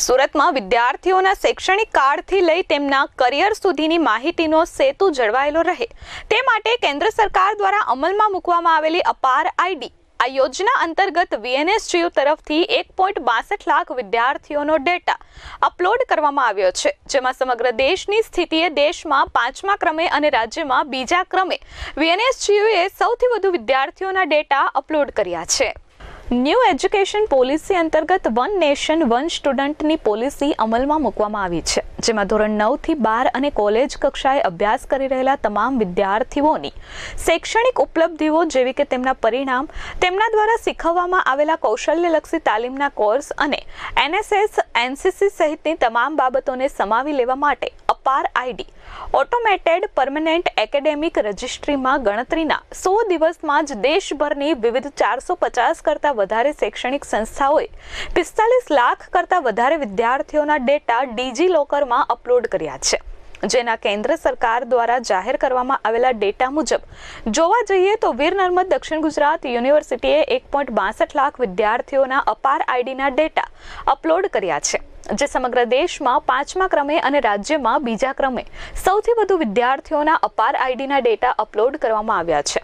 સુરતમાં વિદ્યાર્થીઓના શૈક્ષણિક કાર્ડથી લઈ તેમના કરિયર સુધીની માહિતીનો સેતુ જળવાયેલો રહે. તે માટે કેન્દ્ર સરકાર દ્વારા અમલમાં મૂકવામાં આવેલી અપાર આઈડી, આ યોજના અંતર્ગત વીએનએસજીયુ તરફથી એક પોઈન્ટ બાસઠ લાખ વિદ્યાર્થીઓનો ડેટા અપલોડ કરવામાં આવ્યો છે, જેમાં સમગ્ર દેશની સ્થિતિએ દેશમાં પાંચમા ક્રમે અને રાજ્યમાં બીજા ક્રમે. વીએનએસજીયુએ સૌથી વધુ વિદ્યાર્થીઓના ડેટા અપલોડ કર્યા છે. ન્યૂ એજ્યુકેશન પોલિસી અંતર્ગત વન નેશન વન સ્ટુડન્ટની પોલિસી અમલમાં મૂકવામાં આવી છે, જેમાં ધોરણ નવથી બાર અને કોલેજ કક્ષાએ અભ્યાસ કરી રહેલા તમામ વિદ્યાર્થીઓની શૈક્ષણિક ઉપલબ્ધિઓ જેવી કે તેમના પરિણામ, તેમના દ્વારા શીખવવામાં આવેલા કૌશલ્યલક્ષી તાલીમના કોર્સ અને એનએસએસ એનસીસી સહિતની તમામ બાબતોને સમાવી લેવા માટે APAAR ID. Automated permanent academic રજિસ્ટ્રીમાં ગણતરીના સો દિવસમાં જ દેશભરની વિવિધ ચારસો પચાસ કરતાં વધારે શૈક્ષણિક સંસ્થાઓએ પિસ્તાલીસ લાખ કરતાં વધારે વિદ્યાર્થીઓના ડેટા ડીજી લોકરમાં અપલોડ કર્યા છે. જેના કેન્દ્ર સરકાર દ્વારા જાહેર કરવામાં આવેલા ડેટા મુજબ જોવા જઈએ તો વીર નર્મદ દક્ષિણ ગુજરાત યુનિવર્સિટીએ એક લાખ વિદ્યાર્થીઓના અપાર આઈડીના ડેટા અપલોડ કર્યા છે. જે સમગ્ર દેશમાં પાંચમા ક્રમે અને રાજ્યમાં બીજા ક્રમે સૌથી વધુ વિદ્યાર્થીઓના અપાર આઈડીના ડેટા અપલોડ કરવામાં આવ્યા છે.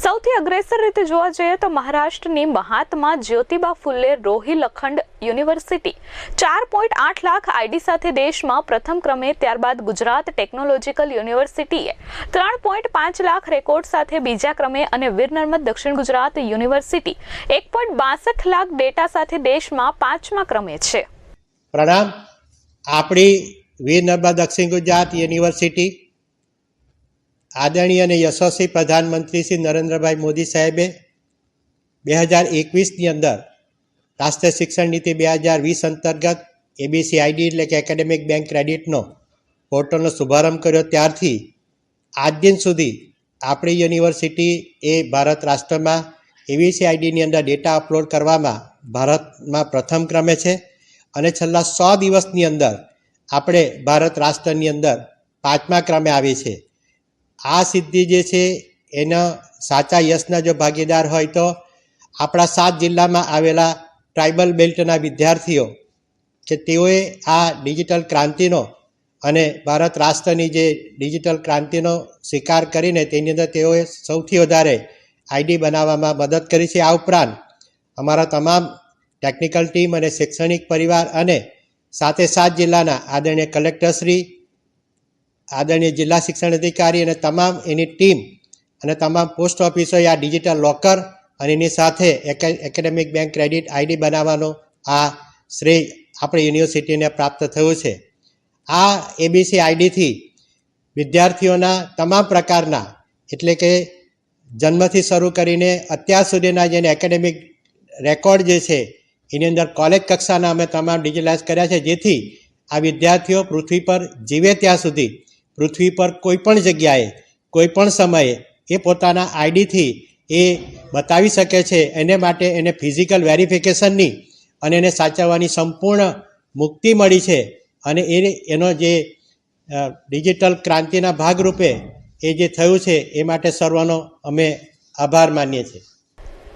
સૌથી અગ્રેસર રીતે જોવા જઈએ તો મહારાષ્ટ્રની મહાત્મા જ્યોતિબા ફુલ્લે રોહી લખંડ યુનિવર્સિટી ચાર પોઈન્ટ આઠ લાખ આઈડી સાથે દેશમાં પ્રથમ ક્રમે ત્યારબાદ ગુજરાત ટેકનોલોજીકલ યુનિવર્સિટીએ ત્રણ પોઈન્ટ પાંચ લાખ રેકોર્ડ સાથે બીજા ક્રમે અને વીર નર્મદ દક્ષિણ ગુજરાત યુનિવર્સિટી એક પોઈન્ટ બાસઠ લાખ ડેટા સાથે દેશમાં પાંચમા ક્રમે છે. પ્રણામ. આપણી વીર નર્મદા દક્ષિણ ગુજરાત યુનિવર્સિટી આદરણીય અને યશસ્વી પ્રધાનમંત્રી શ્રી નરેન્દ્રભાઈ મોદી સાહેબે બે હજાર એકવીસની અંદર રાષ્ટ્રીય શિક્ષણ નીતિ બે હજાર વીસ અંતર્ગત એબીસી આઈડી એટલે કે એકેડેમિક બેંક ક્રેડિટનો પોર્ટલનો શુભારંભ કર્યો. ત્યારથી આજ દિન સુધી આપણી યુનિવર્સિટી એ ભારત રાષ્ટ્રમાં એબીસી આઈડીની અંદર ડેટા અપલોડ કરવામાં ભારતમાં પ્રથમ ક્રમે છે. અને છેલ્લા સો દિવસની અંદર આપણે ભારત રાષ્ટ્રની અંદર પાંચમા ક્રમે આવીએ છે આ સિદ્ધિ જે છે, એના સાચા યશના જો ભાગીદાર હોય તો આપણા સાત જિલ્લામાં આવેલા ટ્રાઇબલ બેલ્ટના વિદ્યાર્થીઓ કે તેઓએ આ ડિજિટલ ક્રાંતિનો અને ભારત રાષ્ટ્રની જે ડિજિટલ ક્રાંતિનો સ્વીકાર કરીને તેની અંદર તેઓએ સૌથી વધારે આઈડી બનાવવામાં મદદ કરી છે. આ ઉપરાંત અમારા તમામ ટેકનિકલ ટીમ અને શૈક્ષણિક પરિવાર અને સાથે સાત જિલ્લાના આદરણીય કલેક્ટરશ્રી આદરણીય જિલ્લા શિક્ષણ અધિકારી અને તમામ એની ટીમ અને તમામ પોસ્ટ ઓફિસોએ આ ડિજિટલ લોકર અને એની સાથે એકેડેમિક બેંક ક્રેડિટ આઈડી બનાવવાનો આ શ્રેય આપણી યુનિવર્સિટીને પ્રાપ્ત થયું છે. આ એબીસી આઈડીથી વિદ્યાર્થીઓના તમામ પ્રકારના એટલે કે જન્મથી શરૂ કરીને અત્યાર સુધીના જેને એકેડેમિક રેકોર્ડ જે છે એની અંદર કોલેજ કક્ષાના અમે તમામ ડિજિટલાઇઝ કર્યા છે, જેથી આ વિદ્યાર્થીઓ પૃથ્વી પર જીવે ત્યાં સુધી, પૃથ્વી પર કોઈ પણ જગ્યાએ, કોઈ પણ સમયે એ પોતાના આઈડીથી એ બતાવી શકે છે. એને માટે એને ફિઝિકલ વેરિફિકેશનની અને એને સાચવવાની સંપૂર્ણ મુક્તિ મળી છે. અને એ એનો જે ડિજિટલ ક્રાંતિના ભાગરૂપે એ જે થયું છે, એ માટે સર્વનો અમે આભાર માનીએ છીએ.